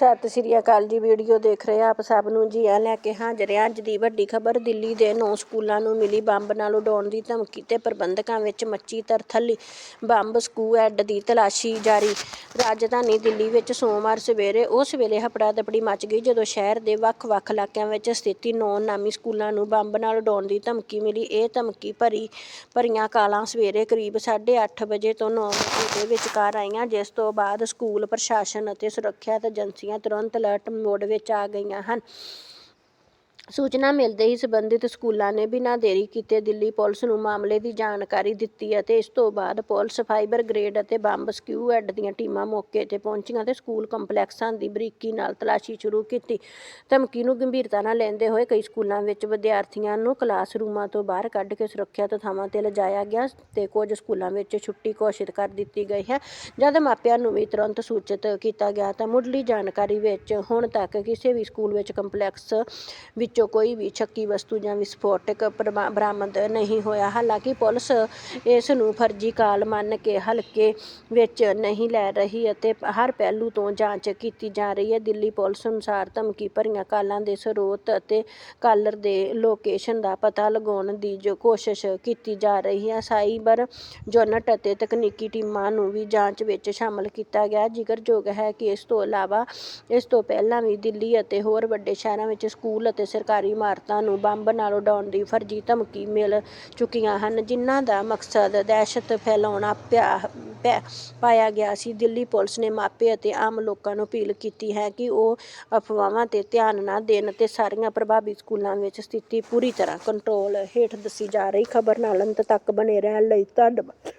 ਸਤਿ ਸ਼੍ਰੀ ਅਕਾਲ ਜੀ, ਵੀਡੀਓ ਦੇਖ ਰਹੇ ਆਪ ਸਭ ਨੂੰ। ਜੀ ਆ ਲੈ ਕੇ ਹਾਜ਼ਰ ਹਾਂ ਅੱਜ ਦੀ ਵੱਡੀ ਖਬਰ। ਦਿੱਲੀ ਦੇ ਨੌ ਸਕੂਲਾਂ ਨੂੰ ਮਿਲੀ ਬੰਬ ਨਾਲ ਉਡਾਉਣ ਦੀ ਧਮਕੀ ਤੇ ਪ੍ਰਬੰਧਕਾਂ ਵਿੱਚ ਮੱਚੀ ਤਰਥੱਲੀ। ਬੰਬ ਸਕੂ ਐਡ ਦੀ ਤਲਾਸ਼ੀ ਜਾਰੀ। ਰਾਜਧਾਨੀ ਦਿੱਲੀ ਵਿੱਚ ਸੋਮਵਾਰ ਸਵੇਰੇ ਉਸ ਵੇਲੇ ਹਪੜਾ ਦਪੜੀ ਮਚ ਗਈ ਜਦੋਂ ਸ਼ਹਿਰ ਦੇ ਵੱਖ-ਵੱਖ ਇਲਾਕਿਆਂ ਵਿੱਚ ਸਥਿਤ ਨੌ ਨਾਮੀ ਸਕੂਲਾਂ ਨੂੰ ਬੰਬ ਨਾਲ ਉਡਾਉਣ ਦੀ ਧਮਕੀ ਮਿਲੀ। ਇਹ ਧਮਕੀ ਭਰੀ ਭਰੀਆਂ ਕਾਲਾਂ ਸਵੇਰੇ ਕਰੀਬ 8:30 ਵਜੇ ਤੋਂ 9 ਵਜੇ ਦੇ ਵਿਚਕਾਰ ਆਈਆਂ, ਜਿਸ ਤੋਂ ਬਾਅਦ ਸਕੂਲ ਪ੍ਰਸ਼ਾਸਨ ਅਤੇ ਸੁਰੱਖਿਆ ਏਜੰਸੀਆਂ ਤੁਰੰਤ ਅਲਰਟ ਮੋਡ ਵਿੱਚ ਆ ਗਈਆਂ ਹਨ। ਸੂਚਨਾ ਮਿਲਦੇ ਹੀ ਸੰਬੰਧਿਤ ਸਕੂਲਾਂ ਨੇ ਬਿਨਾਂ ਦੇਰੀ ਕੀਤੇ ਦਿੱਲੀ ਪੁਲਿਸ ਨੂੰ ਮਾਮਲੇ ਦੀ ਜਾਣਕਾਰੀ ਦਿੱਤੀ ਅਤੇ ਇਸ ਤੋਂ ਬਾਅਦ police fire brigade bomb squad ਦੀਆਂ ਟੀਮਾਂ ਮੌਕੇ ਤੇ ਪਹੁੰਚੀਆਂ ਤੇ ਸਕੂਲ ਕੰਪਲੈਕਸਾਂ ਦੀ ਬਰੀਕੀ ਨਾਲ ਤਲਾਸ਼ੀ ਸ਼ੁਰੂ ਕੀਤੀ। ਧਮਕੀ ਨੂੰ ਗੰਭੀਰਤਾ ਨਾਲ ਲੈਂਦੇ ਹੋਏ ਕਈ ਸਕੂਲਾਂ ਵਿੱਚ ਵਿਦਿਆਰਥੀਆਂ ਨੂੰ ਕਲਾਸਰੂਮਾਂ ਤੋਂ ਬਾਹਰ ਕੱਢ ਕੇ ਸੁਰੱਖਿਅਤ ਥਾਵਾਂ ਤੇ ਲਿਜਾਇਆ ਗਿਆ ਤੇ ਕੁਝ ਸਕੂਲਾਂ ਵਿੱਚ ਛੁੱਟੀ ਘੋਸ਼ਿਤ ਕਰ ਦਿੱਤੀ ਗਈ ਹੈ। ਜਦ ਮਾਪਿਆਂ ਨੂੰ ਵੀ ਤੁਰੰਤ ਸੂਚਿਤ ਕੀਤਾ ਗਿਆ ਤਾਂ ਮੁੱਢਲੀ ਜਾਣਕਾਰੀ ਵਿੱਚ ਹੁਣ ਤੱਕ ਕਿਸੇ ਵੀ ਸਕੂਲ ਵਿੱਚ ਕੰਪਲੈਕਸ ਵਿੱਚ ਕੋਈ ਵੀ ਸ਼ੱਕੀ ਵਸਤੂ ਜਾਂ ਵਿਸਫੋਟਕ ਪ੍ਰਮਾ- ਬਰਾਮਦ ਨਹੀਂ ਹੋਇਆ। ਹਾਲਾਂਕਿ ਪੁਲਿਸ ਇਸ ਨੂੰ ਫਰਜ਼ੀ ਕਾਲ ਮੰਨ ਕੇ ਹਲਕੇ ਵਿੱਚ ਨਹੀਂ ਲੈ ਰਹੀ ਅਤੇ ਹਰ ਪਹਿਲੂ ਤੋਂ ਜਾਂਚ ਕੀਤੀ ਜਾ ਰਹੀ ਹੈ। ਦਿੱਲੀ ਪੁਲਿਸ ਅਨੁਸਾਰ ਧਮਕੀ ਭਰੀਆਂ ਕਾਲਾਂ ਦੇ ਸਰੋਤ ਅਤੇ ਕਾਲਰ ਦੇ ਲੋਕੇਸ਼ਨ ਦਾ ਪਤਾ ਲਗਾਉਣ ਦੀ ਜੋ ਕੋਸ਼ਿਸ਼ ਕੀਤੀ ਜਾ ਰਹੀ ਹੈ। ਸਾਈਬਰ ਯੂਨਿਟ ਅਤੇ ਤਕਨੀਕੀ ਟੀਮਾਂ ਨੂੰ ਵੀ ਜਾਂਚ ਵਿੱਚ ਸ਼ਾਮਲ ਕੀਤਾ ਗਿਆ। ਜ਼ਿਕਰਯੋਗ ਹੈ ਕਿ ਇਸ ਤੋਂ ਇਲਾਵਾ ਇਸ ਤੋਂ ਪਹਿਲਾਂ ਵੀ ਦਿੱਲੀ ਅਤੇ ਹੋਰ ਵੱਡੇ ਸ਼ਹਿਰਾਂ ਵਿੱਚ ਸਕੂਲ ਅਤੇ ਸਰਕਾਰੀ ਇਮਾਰਤਾਂ ਨੂੰ ਬੰਬ ਨਾਲ ਉਡਾਉਣ ਦੀ ਫਰਜ਼ੀ ਧਮਕੀ ਮਿਲ ਚੁੱਕੀਆਂ ਹਨ, ਜਿਨ੍ਹਾਂ ਦਾ ਮਕਸਦ ਦਹਿਸ਼ਤ ਫੈਲਾਉਣਾ ਪਿਆ ਪੈ- ਪਾਇਆ ਗਿਆ ਸੀ। ਦਿੱਲੀ ਪੁਲਿਸ ਨੇ ਮਾਪੇ ਅਤੇ ਆਮ ਲੋਕਾਂ ਨੂੰ ਅਪੀਲ ਕੀਤੀ ਹੈ ਕਿ ਉਹ ਅਫਵਾਹਾਂ ਤੇ ਧਿਆਨ ਨਾ ਦੇਣ ਅਤੇ ਸਾਰੀਆਂ ਪ੍ਰਭਾਵਿਤ ਸਕੂਲਾਂ ਵਿੱਚ ਸਥਿਤੀ ਪੂਰੀ ਤਰ੍ਹਾਂ ਕੰਟਰੋਲ ਹੇਠ ਦੱਸੀ ਜਾ ਰਹੀ ਖਬਰ ਨਾਲ ਅੰਤ ਤੱਕ ਬਣੇ ਰਹਿਣ ਲਈ ਧੰਨਵਾਦ।